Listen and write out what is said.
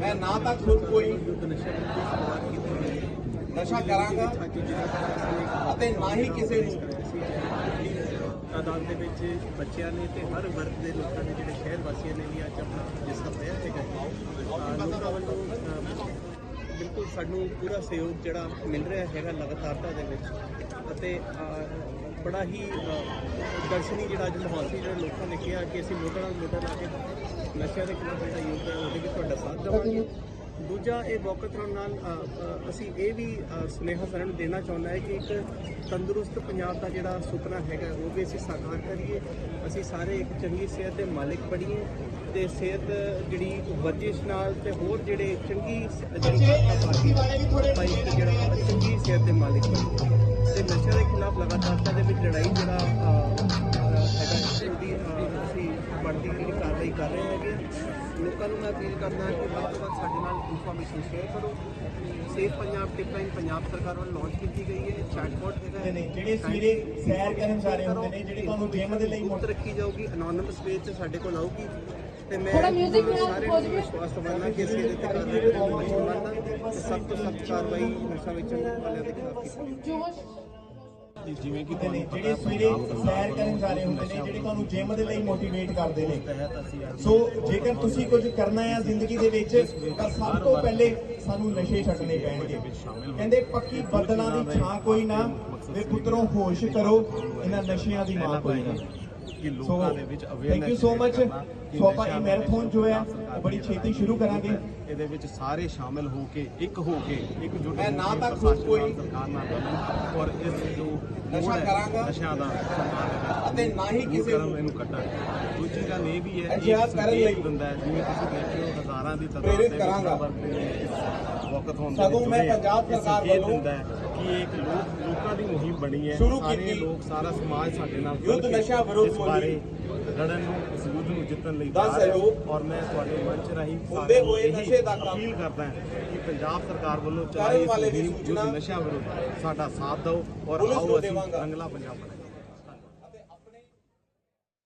ਮੈਂ ਨਾ ਤਾਂ ਖੁਦ ਕੋਈ ਨਸ਼ਾ ਕਰਾਂਗਾ ਅਤੇ ਨਾ ਹੀ ਕਿਸੇ ਨੂੰ। ਤਾਦਾਦ ਦੇ ਵਿੱਚ ਬੱਚਿਆਂ ਨੇ ਤੇ ਹਰ ਵਰਗ ਦੇ ਲੋਕਾਂ ਨੇ ਜਿਹੜੇ ਸ਼ਹਿਰ ਵਾਸੀਆਂ ਨੇ ਵੀ ਅੱਜ ਆਪਣਾ ਹਿੱਸਾ ਪਾਇਆ ਹੈਗਾ ਅਹ ਲੋਕਾਂ ਬਿਲਕੁਲ ਸਾਨੂੰ ਪੂਰਾ ਸਹਿਯੋਗ ਜਿਹੜਾ ਮਿਲ ਰਿਹਾ ਹੈਗਾ ਲਗਾਤਾਰਤਾ ਦੇ ਵਿੱਚ। ਅਤੇ ਬੜਾ ਹੀ ਦਰਸ਼ਨੀ ਜਿਹੜਾ ਅੱਜ ਮਾਹੌਲ ਸੀ, ਜਿਹੜਾ ਲੋਕਾਂ ਨੇ ਕਿਹਾ ਕਿ ਅਸੀਂ ਮੋਟਰ ਨਾਲ ਮੋਢਾ ਲਾ ਕੇ ਨਸ਼ਿਆਂ ਦੇ ਖਿਲਾਫ ਜਿਹੜਾ ਯੁੱਧ ਹੈ ਉਹਦੇ ਵਿੱਚ ਤੁਹਾਡਾ ਸਾਥ ਦੇਵਾਂਗੇ। ਦੂਜਾ ਇਹ ਵੋਕਥਰੋਨ ਨਾਲ ਅਸੀਂ ਇਹ ਵੀ ਸੁਨੇਹਾ ਸਾਰਿਆਂ ਨੂੰ ਦੇਣਾ ਚਾਹੁੰਦਾ ਹੈ ਕਿ ਇੱਕ ਤੰਦਰੁਸਤ ਪੰਜਾਬ ਦਾ ਜਿਹੜਾ ਸੁਪਨਾ ਹੈਗਾ ਉਹ ਵੀ ਅਸੀਂ ਸਾਕਾਰ ਕਰੀਏ। ਅਸੀਂ ਸਾਰੇ ਇੱਕ ਚੰਗੀ ਸਿਹਤ ਦੇ ਮਾਲਿਕ ਬਣੀਏ ਤੇ ਸਿਹਤ ਜਿਹੜੀ ਵਰਜਿਸ਼ ਨਾਲ ਤੇ ਹੋਰ ਜਿਹੜੇ ਚੰਗੀ ਜਿਹੜੀ ਚੰਗੀ ਸਿਹਤ ਦੇ ਮਾਲਿਕ ਬਣੀਏ। ਤੇ ਨਸ਼ਿਆਂ ਦੇ ਖਿਲਾਫ ਲਗਾਤਾਰਤਾ ਦੇ ਵਿੱਚ ਲੜਾਈ ਜਿਹੜਾ ਕਰ ਰਹੇ ਹੈਗੇ। ਲੋਕਾਂ ਨੂੰ ਮੈਂ ਅਪੀਲ ਕਰਦਾ ਕਿ ਵੱਧ ਤੋਂ ਵੱਧ ਸਾਡੇ ਨਾਲ ਇਨਫੋਰਮੇਸ਼ਨ ਸ਼ੇਅਰ ਕਰੋ। ਸੇਫ ਪੰਜਾਬ ਟਿਪਲਾਈਨ ਪੰਜਾਬ ਸਰਕਾਰ ਵੱਲੋਂ ਲਾਂਚ ਕੀਤੀ ਗਈ ਹੈ। ਚੈਟਬੋਟ ਹੈਗਾ ਨੇ ਜਿਹੜੇ ਸਵੇਰੇ ਸੈਰ ਕਰਨ ਜਾ ਰਹੇ ਹੁੰਦੇ ਨੇ ਜਿਹੜੇ ਤੁਹਾਨੂੰ ਜਿਮ ਦੇ ਲਈ ਮੁਫਤ ਰੱਖੀ ਜਾਊਗੀ ਅਨੋਨਿਮਸ ਪੇਜ ਤੇ ਸਾਡੇ ਕੋਲ ਆਊਗੀ। ਤੇ ਮੈਂ ਵੀ ਸਾਰੇ ਨੂੰ। ਵਿਸ਼ਵਾਸ ਦਿਵਾਉਣਾ ਕਿ ਅਸੀਂ ਇਹਦੇ ਤੇ ਕਾਰਵਾਈ ਕਰਾਂਗੇ ਮੁਸਲਮਾਨਾਂ ਤੇ ਸਖਤ ਤੋਂ ਸਖਤ ਕਾਰਵਾਈ ਨਸ਼ਾ ਵੇਚਣ ਵਾਲਿਆਂ ਦੇ ਖਿਲਾਫ ਕੀਤੀ। ਜੋਸ਼। ਜਿਵੇਂ ਕਿ ਨੇ ਤੁਹਾਨੂੰ ਜਿਹੜੇ ਸਵੇਰੇ ਸੈਰ ਕਰਨ ਜਾ ਰਹੇ ਹੁੰਦੇ ਨੇ, ਜਿਹੜੇ ਤੁਹਾਨੂੰ ਜਿਮ ਦੇ ਲਈ ਮੋਟੀਵੇਟ ਕਰਦੇ ਨੇ। ਤਹਿਤ ਅਸੀਂ ਅੱਜ ਸੋ ਜੇਕਰ ਤੁਸੀਂ ਕੁਝ ਕਰਨਾ ਹੈ ਜ਼ਿੰਦਗੀ ਦੇ ਵਿੱਚ, ਤਾਂ ਸਭ ਤੋਂ ਪਹਿਲੇ ਸਾਨੂੰ ਨਸ਼ੇ ਛੱਡਣੇ ਪੈਣਗੇ। ਕਹਿੰਦੇ ਪੱਕੀ ਬਦਲਾਂ ਦੀ ਛਾਂ ਕੋਈ ਨਾ, ਵੇ ਪੁੱਤਰੋਂ, ਹੋਸ਼ ਕਰੋ, ਇਹਨਾਂ ਨਸ਼ਿਆਂ ਦੀ ਮਾਂ ਕੋਈ ਨਾ। ਕਿ ਲੋਕਾਂ ਦੇ ਵਿੱਚ thank you awareness so much so ਆਪਾਂ ਇਹ ਮੈਰਾਥਨ ਜੋ ਹੈ ਉਹ ਬੜੀ ਛੇਤੀ ਸ਼ੁਰੂ ਕਰਾਂਗੇ। ਇਹਦੇ ਵਿੱਚ ਸਾਰੇ ਸ਼ਾਮਿਲ ਹੋ ਕੇ ਇੱਕ ਹੋ ਕੇ ਇੱਕਜੁੱਟ ਮੈਂ ਹੋ ਨਾ ਤਾਂ ਕੋਈ ਸਰਕਾਰ ਨਾਲ ਔਰ ਇਸ ਜੋ ਨਸ਼ਾ ਕਰਾਂਗਾ। ਨਸ਼ਿਆਂ ਦਾ ਵਿੱਚ ਅਤੇ ਨਾ ਹੀ ਕਿਸੇ ਕਰਨ ਨੂੰ ਇਹਨੂੰ ਕੱਢਣ ਦੂਜੀ ਗੱਲ ਇਹ ਵੀ ਹੈ ਇੱਕ ਕਰਨ ਲਈ। ਦਿੰਦਾ ਹੈ ਜਿਵੇਂ ਤੁਸੀਂ ਦੇਖਦੇ ਹੋ ਹਜ਼ਾਰਾਂ ਦੀ ਤਾਦਾਦ ਦੇ ਕਰਾਂਗਾ। ਵਕਤ ਹੁੰਦੇ ਸਗੋਂ ਮੈਂ ਪੰਜਾਬ ਸਰਕਾਰ ਵੱਲੋਂ ਕਿ ਇੱਕ ਲੋਕ ਲੋਕਾਂ ਦੀ ਮੁਹਿੰਮ ਬਣੀ ਹੈ। ਸ਼ੁਰੂ ਕੀਤੀ। ਲੋਕ ਸਾਰਾ ਸਮਾਜ ਸਾਡੇ ਨਾਲ ਯੁੱਧ ਨਸ਼ਾ ਵਿਰੁੱਧ ਬਾਰੇ ਲੜਨ ਨੂੰ ਇਸ ਯੁੱਧ ਨੂੰ ਜਿੱਤਣ ਲਈ ਦਾ ਸਹਿਯੋਗ ਔਰ ਮੈਂ ਤੁਹਾਡੇ ਮੰਚ ਰਾਹੀਂ ਹੁੰਦੇ ਹੋਏ ਨਸ਼ੇ ਦਾ ਕੰਮ ਅਪੀਲ ਕਰਦਾ ਹਾਂ ਕਿ ਪੰਜਾਬ ਸਰਕਾਰ ਵੱਲੋਂ ਚਲਾਈ ਇਸ ਮੁਹਿੰਮ ਨਸ਼ਾ ਵਿਰੁੱਧ ਸਾਡਾ ਸਾਥ ਦਿਓ ਔਰ ਆਓ ਅਸੀਂ। ਰੰਗਲਾ ਪੰਜਾਬ ਬਣਾਈਏ।